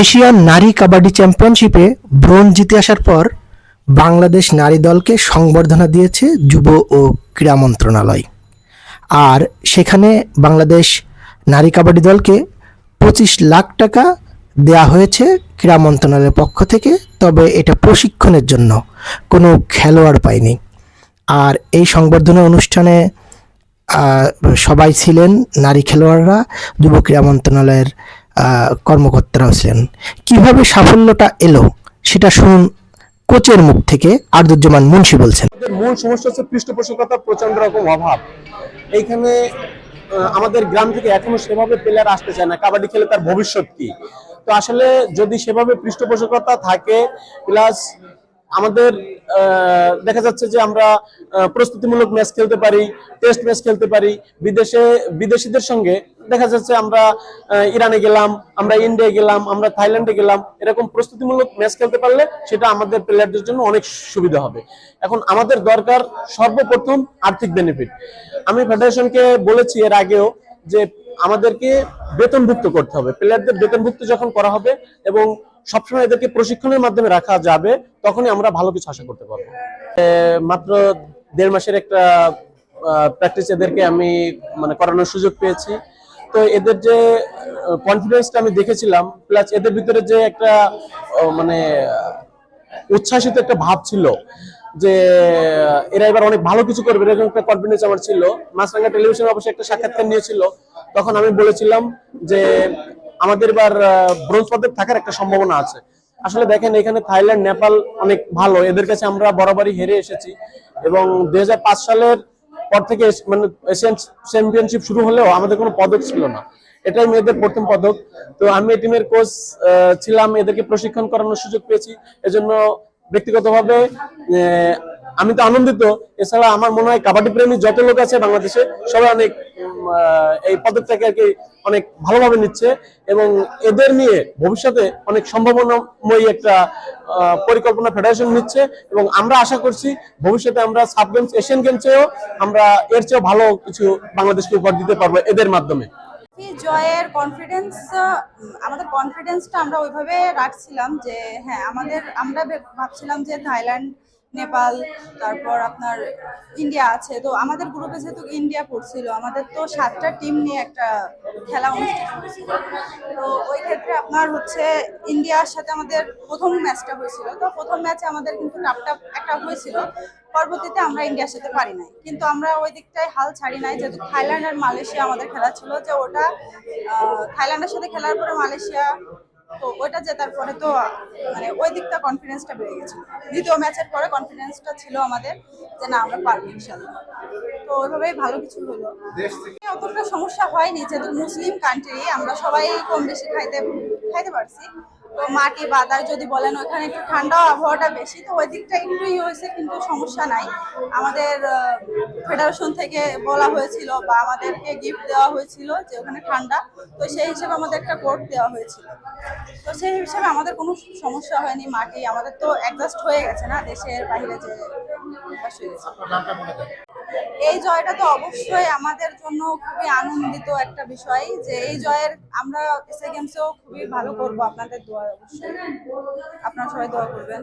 Asian নারী কাবাডি চ্যাম্পিয়নশিপে bronze জিতে আসার পর বাংলাদেশ নারী দলকে সংবর্ধনা দিয়েছে যুব ও ক্রীড়া মন্ত্রণালয়। আর সেখানে বাংলাদেশ নারী কাবাডি দলকে পঁচিশ লাখ টাকা দেয়া হয়েছে ক্রীড়া মন্ত্রণালয়ের পক্ষ থেকে, তবে এটা প্রশিক্ষণের জন্য। কোনো খেলোয়াড় পায়নি। আর এই সংবর্ধনা অনুষ্ঠানে সবাই ছিলেন নারী খেলোয়াড়রা, যুব ক্রীড়া মন্ত্রণালয়ের কর্মকর্তারাও ছিলেন। কীভাবে সাফল্যটা এলো, সেটা শুনুন কোচের মুখ থেকে আর্দুজ্জামান মুন্সি বলছেন। মূল সমস্যা হচ্ছে পৃষ্ঠপোষকতা প্রচণ্ড রকম অভাব। এইখানে আমাদের গ্রাম থেকে এখনও সেভাবে প্লেয়ার আসতে চায় না। কাবাডি খেলে তার ভবিষ্যৎ কি? তো আসলে যদি সেভাবে পৃষ্ঠপোষকতা থাকে প্লাস আমাদের দেখা যাচ্ছে যে আমরা প্রস্তুতিমূলক ম্যাচ খেলতে পারি টেস্ট ম্যাচ খেলতে পারি। বিদেশে, বিদেশিদের সঙ্গে দেখা যাচ্ছে আমরা ইরানে গেলাম, আমরা ইন্ডিয়া গেলাম, আমরা থাইল্যান্ডে গেলাম। এরকম প্রস্তুতিমূলক ম্যাচ খেলতে পারলে সেটা আমাদের প্লেয়ারদের জন্য অনেক সুবিধা হবে। এখন আমাদের দরকার সর্বপ্রথম আর্থিক বেনিফিট আমি ফেডারেশনকে বলেছি এর আগেও যে আমাদেরকে বেতনভুক্ত করতে হবে। প্লেয়ারদের বেতনভুক্ত যখন করা হবে এবং সবসময় এদেরকে প্রশিক্ষণের মাধ্যমে রাখা যাবে, তখনই আমরা ভালো কিছু আশা করতে পারব। মাত্র দেড় মাসের একটা প্র্যাকটিস এদেরকে আমি মানে করানোর সুযোগ পেয়েছি। তো এদের যে কনফিডেন্সটা আমি দেখেছিলাম প্লাস এদের ভিতরে যে একটা মানে উচ্ছ্বাসিত একটা ভাব ছিল, যে, এরা এবার অনেক ভালো কিছু করবে, এরকম একটা কনফিডেন্স আমার ছিল। মাছরাঙ্গা টেলিভিশন অবশ্যই একটা সাক্ষাৎকার নিয়েছিল। তখন আমি বলেছিলাম যে আমাদের এবার ব্রোঞ্জ পদক থাকার একটা সম্ভাবনা আছে। আসলে দেখেন, এখানে থাইল্যান্ড, নেপাল অনেক ভালো। এদের কাছে আমরা বরাবরই হেরে এসেছি। এবং দুই হাজার পাঁচ সালের পর থেকে মানে এশিয়ান চ্যাম্পিয়নশিপ শুরু হলেও আমাদের কোনো পদক ছিল না। এটাই মেয়েদের প্রথম পদক। তো আমি এই টিমের কোচ ছিলাম। এদেরকে প্রশিক্ষণ করানোর সুযোগ পেয়েছি। এজন্য ব্যক্তিগতভাবে আমি তো আনন্দিত। এছাড়া আমার মনে হয় কাবাডি প্রেমী যত লোক আছে বাংলাদেশে, সবাই অনেক এই পদকটাকে আর কি অনেক ভালোভাবে নিচ্ছে এবং এদের নিয়ে ভবিষ্যতে অনেক সম্ভাবনাময়ী একটা পরিকল্পনা ফেডারেশন নিচ্ছে এবং আমরা আশা করছি ভবিষ্যতে আমরা সাব গেমস এশিয়ান গেমসেও আমরা এর চেয়েও ভালো কিছু বাংলাদেশকে উপহার দিতে পারব এদের মাধ্যমে। জয়ের কনফিডেন্স আমাদের কনফিডেন্সটা আমরা ওইভাবে রাখছিলাম যে হ্যাঁ আমাদের, আমরা ভাবছিলাম যে থাইল্যান্ড নেপাল, তারপর আপনার ইন্ডিয়া আছে। তো আমাদের গ্রুপে যেহেতু ইন্ডিয়া পড়ছিল, আমাদের তো সাতটা টিম নিয়ে একটা খেলা অনুষ্ঠিত হয়েছিল। তো ওই ক্ষেত্রে আপনার হচ্ছে ইন্ডিয়ার সাথে আমাদের প্রথম ম্যাচটা হয়েছিল। তো প্রথম ম্যাচে আমাদের কিন্তু টাপটাপ একটা হয়েছিল। পরবর্তীতে আমরা ইন্ডিয়ার সাথে পারি নাই। কিন্তু আমরা ওই দিকটায় হাল ছাড়ি নাই। যেহেতু থাইল্যান্ড আর মালয়েশিয়া আমাদের খেলা ছিল যে ওটা থাইল্যান্ডের সাথে খেলার পরে মালয়েশিয়া তো ওইটা জেতার পরে তো মানে ওই দিকটা কনফিডেন্সটা বেড়ে গেছে। দ্বিতীয় ম্যাচের পরে কনফিডেন্সটা ছিল আমাদের যে না আমরা পারব ইনশাল্লাহ তো ওইভাবেই ভালো কিছু হলো। অতটা সমস্যা হয়নি যেহেতু মুসলিম কান্ট্রি আমরা সবাই কম বেশি খাইতে খাইতে পারছি। তো মাটি বাদার যদি বলেন ওখানে একটু ঠান্ডা আবহাওয়াটা বেশি তো ওই দিকটা একটু ইয়ে হয়েছে কিন্তু সমস্যা নাই। আমাদের ফেডারেশন থেকে বলা হয়েছিল বা আমাদেরকে গিফট দেওয়া হয়েছিল যে ওখানে ঠান্ডা তো সেই হিসেবে আমাদের একটা কোর্ট দেওয়া হয়েছিল। তো সেই হিসাবে আমাদের কোনো সমস্যা হয়নি মাটি আমাদের তো অ্যাডজাস্ট হয়ে গেছে না দেশের বাইরে যে। এই জয়টা তো অবশ্যই আমাদের জন্য খুবই আনন্দিত একটা বিষয় যে এই জয়ের আমরা এসএ গেমসেও খুবই ভালো করব আপনাদের দোয়া অবশ্যই। আপনারা সবাই দোয়া করবেন।